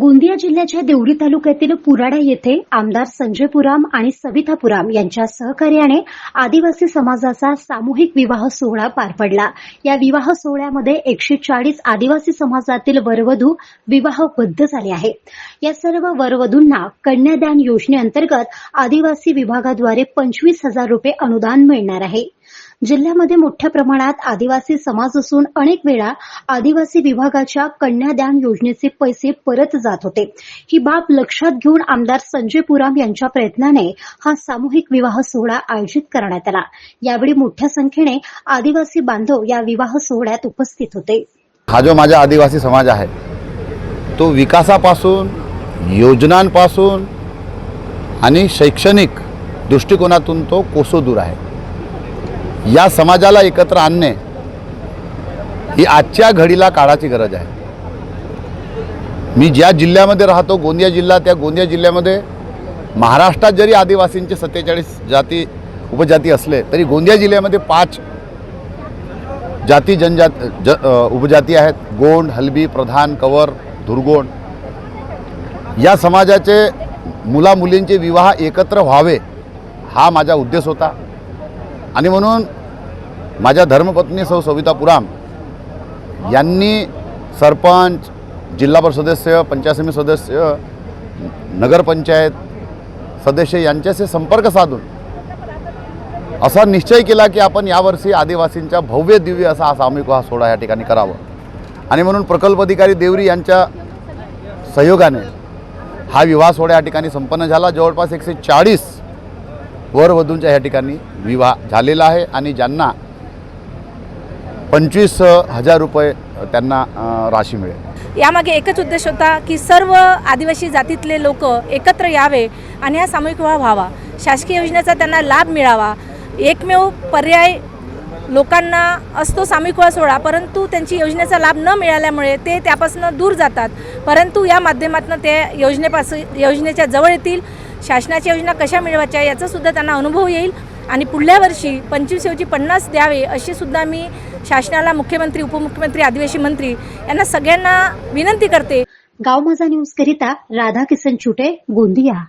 गोंदिया जिल्ह्याच्या देवरी तालुक्यातील पुराडा येथे आमदार संजय पुराम आणि सविता पुराम यांच्या सहकार्याने आदिवासी समाजाचा सामूहिक विवाह सोहळा पार पडला. या विवाह सोहळ्यामध्ये एकशे चाळीस आदिवासी समाजातील वरवधू विवाहबद्ध झाले आहे या सर्व वरवधूंना कन्यादान योजनेअंतर्गत आदिवासी विभागाद्वारे पंचवीस हजार रुपये अनुदान मिळणार आहे. जिल्ह्यामध्ये मोठ्या प्रमाणात आदिवासी समाज असून अनेक वेळा आदिवासी विभागाच्या कन्यादान योजनेचे पैसे परत जात होते. ही बाब लक्षात घेऊन आमदार संजय पुराम यांच्या प्रयत्नाने हा सामूहिक विवाह सोहळा आयोजित करण्यात आला. यावेळी मोठ्या संख्येने आदिवासी बांधव या विवाह सोहळ्यात उपस्थित होते. हा जो माझा आदिवासी समाज आहे तो विकासापासून योजनांपासून आणि शैक्षणिक दृष्टिकोनातून तो कोसो दूर आहे. या समाजाला एकत्र आणणे ही आजच्या घडीला काळाची गरज आहे. मी ज्या जिल्ह्यामध्ये राहतो गोंदिया जिल्हा त्या गोंदिया जिल्ह्यामध्ये महाराष्ट्रात जरी आदिवासींचे सत्तेचाळीस जाती उपजाती असले तरी गोंदिया जिल्ह्यामध्ये पाच जाती जनजात ज उपजाती आहेत. गोंड हलबी प्रधान कवर धुरगोंड या समाजाचे मुला मुलींचे विवाह एकत्र व्हावे हा माझा उद्देश होता. आणि म्हणून माझ्या धर्मपत्नी सौ सविता पुराम यांनी सरपंच जिल्हा परिषद सदस्य पंचायत समिती सदस्य नगरपंचायत सदस्य यांच्याशी संपर्क साधून असा निश्चय केला की आपण यावर्षी आदिवासींच्या भव्य दिव्य असा हा सामूहिक हा सोहळा या ठिकाणी करावा. आणि म्हणून प्रकल्प अधिकारी देवरी यांच्या सहयोगाने हा विवाह सोहळा या ठिकाणी संपन्न झाला. जवळपास एकशे चाळीस वरवधूंच्या या ठिकाणी विवाह झालेला आहे आणि ज्यांना पंचवीस हजार रुपये त्यांना राशी मिळेल. यामागे एकच उद्देश होता की सर्व आदिवासी जातीतले लोक एकत्र यावे आणि हा सामूहिक विवाह व्हावा. शासकीय योजनेचा त्यांना लाभ मिळावा. एकमेव पर्याय लोकांना असतो सामूहिक विवाह सोहळा परंतु त्यांची योजनेचा लाभ न मिळाल्यामुळे ते त्यापासून दूर जातात. परंतु या माध्यमातून ते योजनेपासून योजनेच्या जवळ येतील शासनाच्या योजना कशा मिळवायच्या याचा सुद्धा त्यांना अनुभव येईल. आणि पुढल्या वर्षी पंचवीस ऐवजी पन्नास द्यावे अशी सुद्धा मी शासनाला मुख्यमंत्री उपमुख्यमंत्री आदिवासी मंत्री यांना सगळ्यांना विनंती करते. गाव माझा न्यूज करिता राधा किसन छुटे गोंदिया.